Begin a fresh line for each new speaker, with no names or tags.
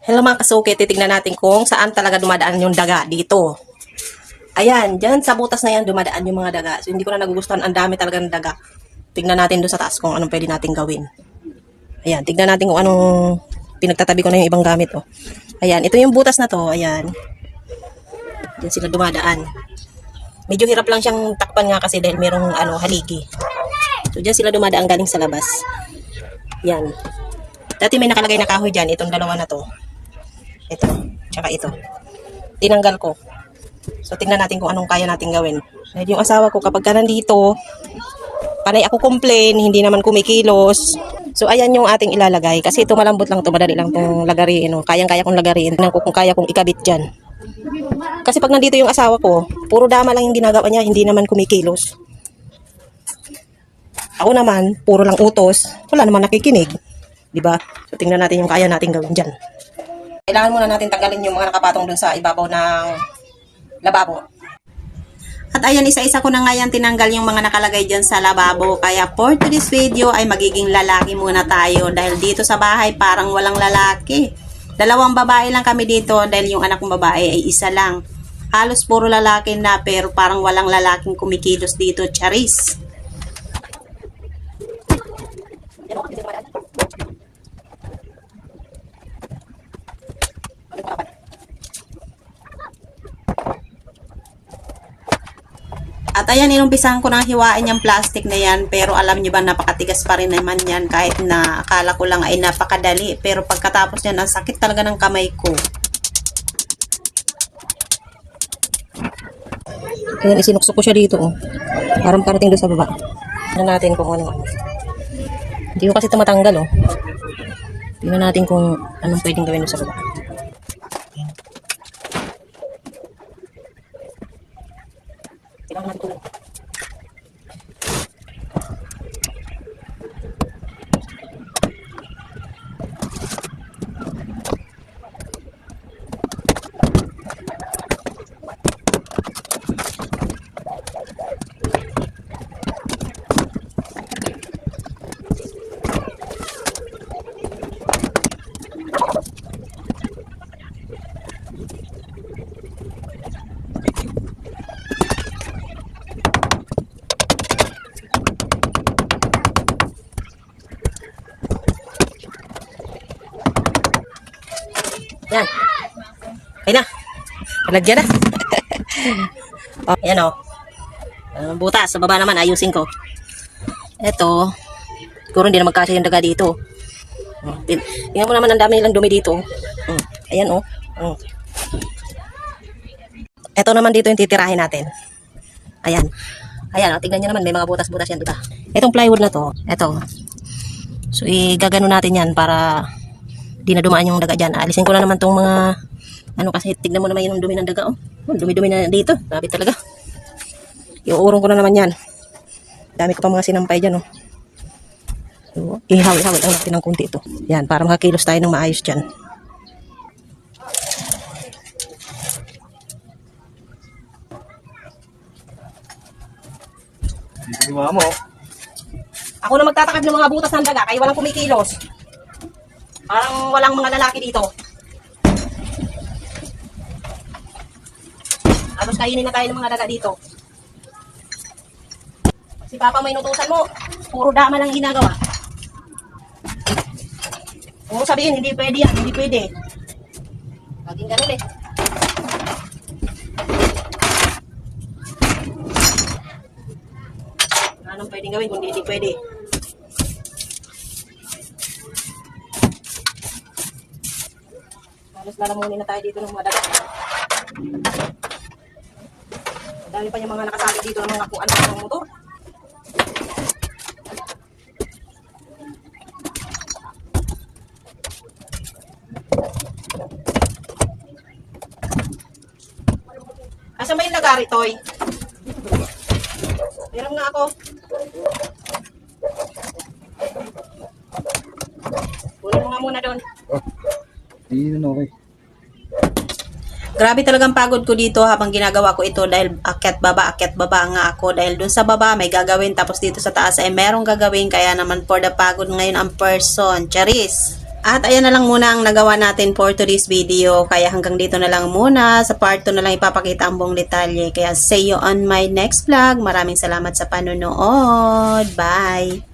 Hello mga kasuki, titignan natin kung saan talaga dumadaan yung daga dito. Ayan, dyan sa butas na yan dumadaan yung mga daga. So hindi ko na nagugustuhan, ang dami talaga ng daga. Tignan natin doon sa taas kung anong pwede natin gawin. Ayan, tignan natin kung anong pinagtatabi ko na yung ibang gamit. Oh. Ayan, ito yung butas na to. Ayan. Diyan sila dumadaan. Medyo hirap lang siyang takpan nga kasi dahil merong ano, haligi. So diyan sila dumadaan galing sa labas. Yan. Dati may nakalagay na kahoy dyan. Itong dalawa na to. Ito. Tsaka ito. Tinanggal ko. So, tingnan natin kung anong kaya natin gawin. Dahil yung asawa ko, kapag ka nandito, panay ako complain, hindi naman kumikilos. So, ayan yung ating ilalagay. Kasi ito malambot lang to madali lang itong lagariin. No? Kayang-kaya kong lagariin. Tingnan ko kung kaya kong ikabit dyan. Kasi pag nandito yung asawa ko, puro dama lang yung ginagawa niya, hindi naman kumikilos. Ako naman, puro lang utos. Wala naman nakikinig. Di ba? So, tingnan natin yung kaya natin gawin dyan. Kailangan muna natin tanggalin yung mga nakapatong dun sa ibabaw ng lababo.
At ayan, isa-isa ko na nga yan tinanggal yung mga nakalagay dyan sa lababo. Kaya for today's video ay magiging lalaki muna tayo. Dahil dito sa bahay parang walang lalaki. Dalawang babae lang kami dito dahil yung anak kong babae ay isa lang. Halos puro lalaki na pero parang walang lalaking kumikilos dito. Charis. Ayan, inumpisahan ko nang hiwain yung plastic na yan. Pero alam nyo ba, napakatigas pa rin naman yan. Kahit na akala ko lang ay napakadali. Pero pagkatapos yan, ang sakit talaga ng kamay ko.
Ayan, isinuksok ko siya dito. Oh. Parang parating doon sa baba. Tingnan natin kung ano. Hindi ko kasi tumatanggal. Oh. Tingnan natin kung anong pwedeng gawin doon sa baba. Thank you. Yan. Ay na. Nalagyan na. oh, yan o. Uh, butas. Sa baba naman, ayusin ko. Ito. Siguro hindi na magkasya yung daga dito. Oh, tin- Tingnan mo naman ang dami nilang dumi dito. Oh, ayan o. Oh. Oh. Ito naman dito yung titirahin natin. Ayan. Ayan, oh, tignan nyo naman, may mga butas-butas yan, diba? Itong plywood na to, ito. So, igagano natin yan para di na dumaan yung daga dyan. Alisin ko na naman tong mga, ano kasi, tignan mo naman yung dumi ng daga, oh. Oh, dumi-dumi na dito. Grabe talaga. Iuurong ko na naman yan. Dami ko pa mga sinampay dyan, oh. So, ihawil-hawil lang natin ng kunti ito. Yan, para makakilos tayo ng maayos dyan.
Hindi mo.
Ako na magtatakab ng mga butas ng daga, kaya walang kumikilos. Parang walang mga lalaki dito. Tapos kainin na tayo ng mga daga dito. Si Papa may inutusan mo, puro dama lang ginagawa. Mo sabihin, hindi pwede yan, hindi pwede. Laging ganun eh. Wala nang pwedeng gawin kung hindi pwede. Halos lalamunin na tayo dito ng mga dagat. Dami pa yung mga nakasali dito ng mga kung ano ng motor. Asan ba yung lagari, Toy? Meron nga ako. Kunin mo nga muna doon.
Hindi na okay.
Grabe talagang pagod ko dito habang ginagawa ko ito dahil akyat baba, akyat baba nga ako dahil dun sa baba may gagawin tapos dito sa taas ay merong gagawin kaya naman for the pagod ngayon ang person. Charis! At ayan na lang muna ang nagawa natin for today's video. Kaya hanggang dito na lang muna. Sa part 2 na lang ipapakita ang buong detalye. Kaya see you on my next vlog. Maraming salamat sa panonood. Bye!